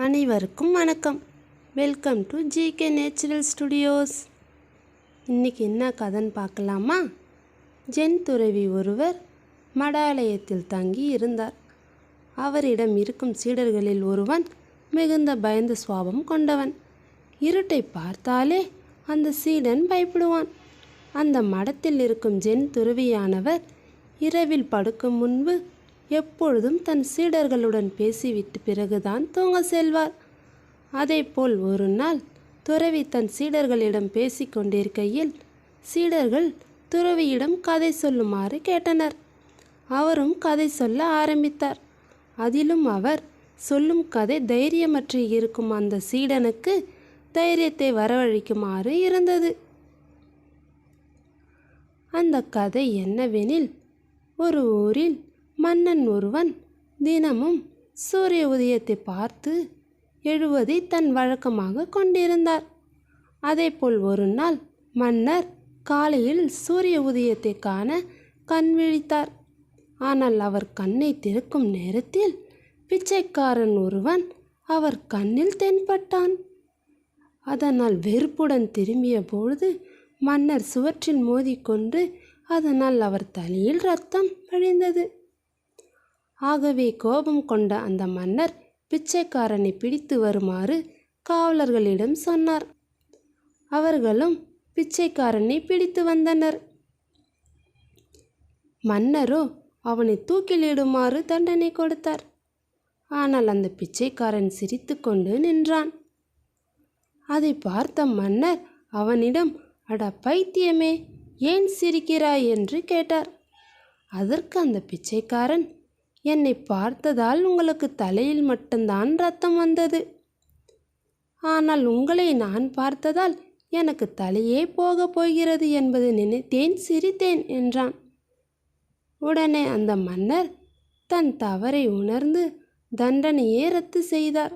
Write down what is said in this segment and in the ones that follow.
அனைவருக்கும் வணக்கம். Welcome to GK natural studios இன்னைக்கு என்ன கதைன்னு பார்க்கலாமா? ஜென் துறவி ஒருவர் மடாலயத்தில் தங்கி இருந்தார். அவரிடம் இருக்கும் சீடர்களில் ஒருவன் மிகுந்த பயந்த சுவாபம் கொண்டவன். இருட்டை பார்த்தாலே அந்த சீடன் பயப்படுவான். அந்த மடத்தில் இருக்கும் ஜென் துறவியானவர் இரவில் படுக்கும் முன்பு எப்பொழுதும் தன் சீடர்களுடன் பேசிவிட்டு பிறகுதான் தூங்க செல்வார். அதேபோல் ஒரு நாள் துறவி தன் சீடர்களிடம் பேசிக் கொண்டிருக்கையில் சீடர்கள் துறவியிடம் கதை சொல்லுமாறு கேட்டனர். அவரும் கதை சொல்ல ஆரம்பித்தார். அதிலும் அவர் சொல்லும் கதை தைரியமற்று இருக்கும் அந்த சீடனுக்கு தைரியத்தை வரவழைக்குமாறு இருந்தது. அந்த கதை என்னவெனில் ஒரு ஊரில் மன்னன் ஒருவன் தினமும் சூரிய உதயத்தை பார்த்து எழுவதை தன் வழக்கமாக கொண்டிருந்தார். அதேபோல் ஒரு நாள் மன்னர் காலையில் சூரிய உதயத்தை காண கண் விழித்தார். ஆனால் அவர் கண்ணை திறக்கும் நேரத்தில் பிச்சைக்காரன் ஒருவன் அவர் கண்ணில் தென்பட்டான். அதனால் வெறுப்புடன் திரும்பிய பொழுது மன்னர் சுவற்றில் மோதிக்கொண்டு அதனால் அவர் தலையில் ரத்தம் வழிந்தது. ஆகவே கோபம் கொண்ட அந்த மன்னர் பிச்சைக்காரனை பிடித்து வருமாறு காவலர்களிடம் சொன்னார். அவர்களும் பிச்சைக்காரனை பிடித்து வந்தனர். மன்னரோ அவனை தூக்கிலிடுமாறு தண்டனை கொடுத்தார். ஆனால் அந்த பிச்சைக்காரன் சிரித்துக்கொண்டு நின்றான். அதை பார்த்த மன்னர் அவனிடம் அட பைத்தியமே ஏன் சிரிக்கிறாய்? என்று கேட்டார். அதற்கு அந்த பிச்சைக்காரன் என்னை பார்த்ததால் உங்களுக்கு தலையில் மட்டும்தான் ரத்தம் வந்தது. ஆனால் உங்களை நான் பார்த்ததால் எனக்கு தலையே போகப் போகிறது என்பது நினைத்தேன் சிரித்தேன் என்றான். உடனே அந்த மன்னர் தன் தவறை உணர்ந்து தண்டனையே ரத்து செய்தார்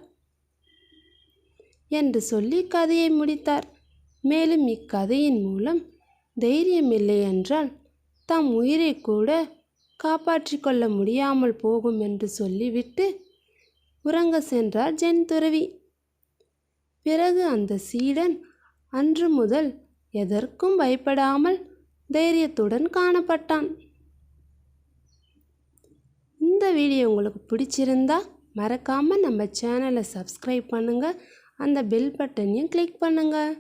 என்று சொல்லி கதையை முடித்தார். மேலும் இக்கதையின் மூலம் தைரியமில்லை என்றால் தம் உயிரை கூட காப்பாற்றிக் கொள்ள முடியாமல் போகும் என்று சொல்லிவிட்டு உறங்க சென்றார் ஜென் துறவி. பிறகு அந்த சீடன் அன்று முதல் எதற்கும் பயப்படாமல் தைரியத்துடன் காணப்பட்டான். இந்த வீடியோ உங்களுக்கு பிடிச்சிருந்தா மறக்காமல் நம்ம சேனலை சப்ஸ்கிரைப் பண்ணுங்கள் அந்த பெல் பட்டனையும் கிளிக் பண்ணுங்கள்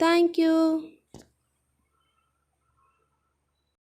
தேங்க்யூ